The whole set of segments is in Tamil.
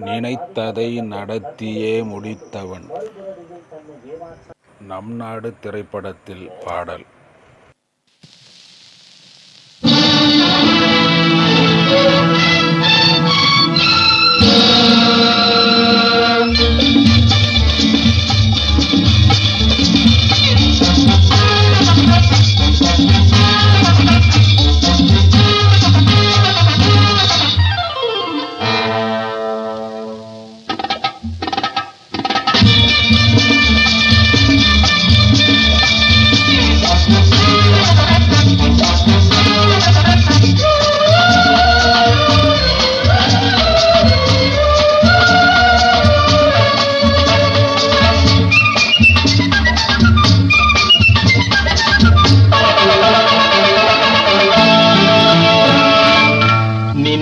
நினைத்ததை நடத்தியே முடித்தவன். நம் நாடு திரைப்படத்தில் பாடல்.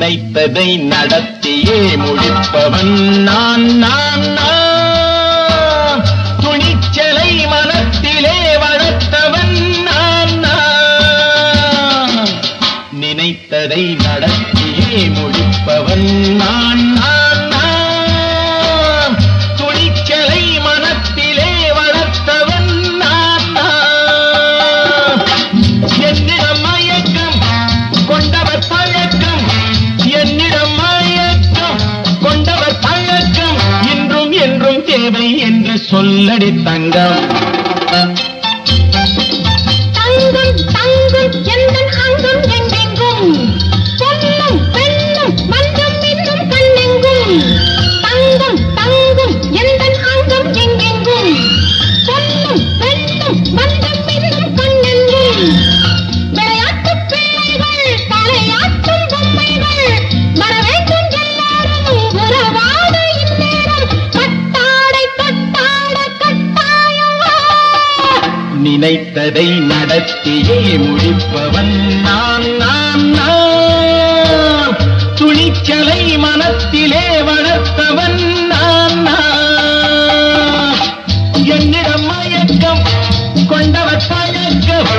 நினைத்ததை நடத்தியே முடிப்பவன் நான் நான் நான். துணிச்சலை மனத்திலே வளர்த்தவன் நான் நான். நினைத்ததை நடத்தியே என்று தங்கம். நினைத்ததை நடத்தியே முடிப்பவன் நான் நான் நான். துணிச்சலை மனத்திலே வளர்த்தவன் நான் நான். என்னிடம் மயக்கம் கொண்டவர் பழக்கம்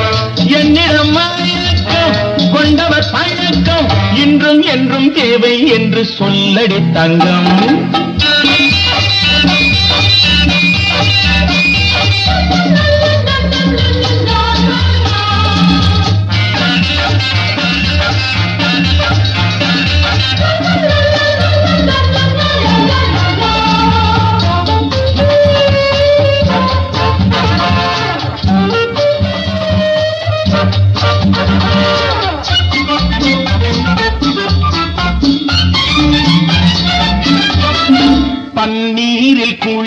என்னிடம் மயக்கம் கொண்டவர் பழக்கம் இன்றும் என்றும் தேவை என்று சொல்லடி தங்கம்.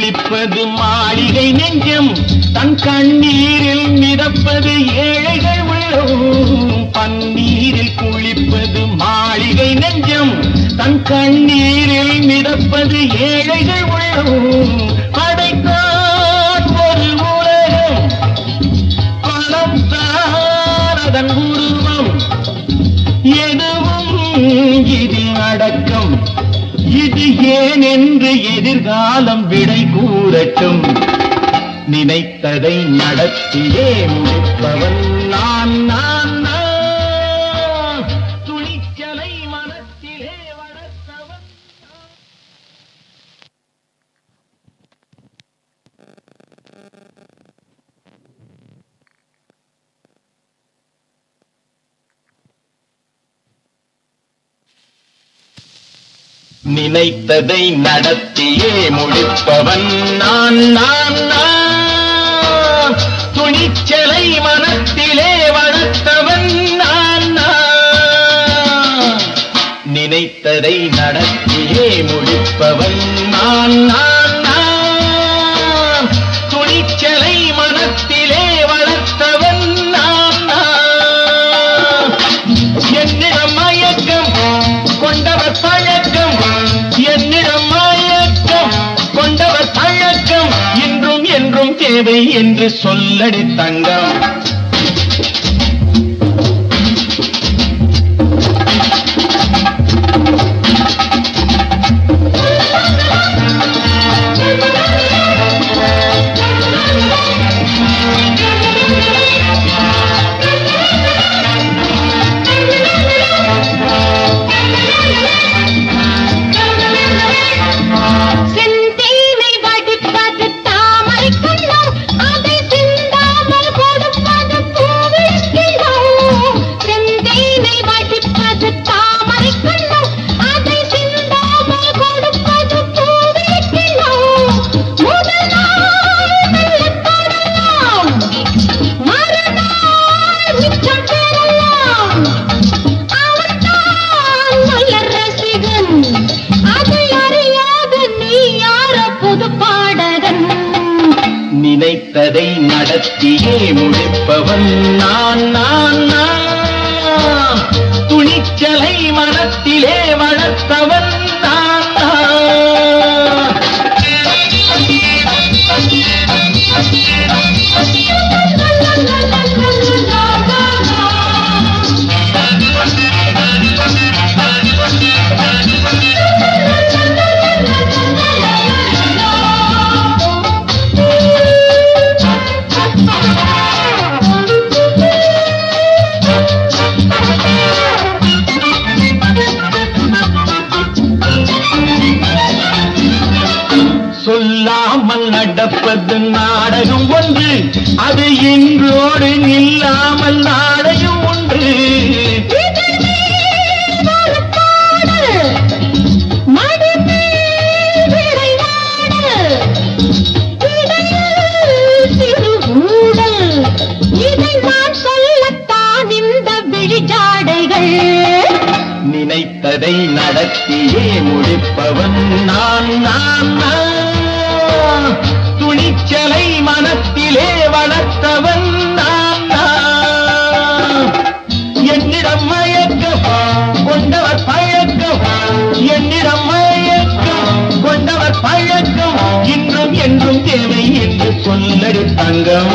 பன்னீரில் மாளிகை நெஞ்சம். தன் கண்ணீரில் மிதப்பது ஏழைகள் உள்ளோம். பன்னீரில் குளிப்பது மாளிகை நெஞ்சம். தன் கண்ணீரில் மிதப்பது ஏழைகள் உள்ளோம். படைத்தான் நினைத்தேன் என்று எதிர்காலம் விடை கூறட்டும். நினைத்ததை நடத்தியே முடிப்பவன் நான். நினைத்ததை நடத்தியே முடிப்பவன் நான் நான் நான். துணிச்சலை மனத்திலே வளர்த்தவன் நான் நான். நினைத்ததை நடத்தியே முடிப்பவன் நான் நான். என்றும் இன்றும் என்றும் தேவை என்று சொல்லடி தங்கம். நடத்தியே முடிப்பவன் நான் நான் நான் துணிச்சலை மனத்திலே வளர்த்தவன் நான் நடப்பது நாடகம் ஒன்று அது இன்றோடு இல்லாமல் நாடகம் ஒன்று. நினைத்ததை நடத்தியே முடிப்பவன் நான் நான் நான் துணிச்சலை மனத்திலே வளர்த்தவன் நான் என்னிடம் மயக்கம் கொண்டவர் பழக்கம் என்னிடம் மயக்கம் கொண்டவர் பழக்கம் இன்றும் என்றும் தேவை என்று சொல்லடி தங்கம்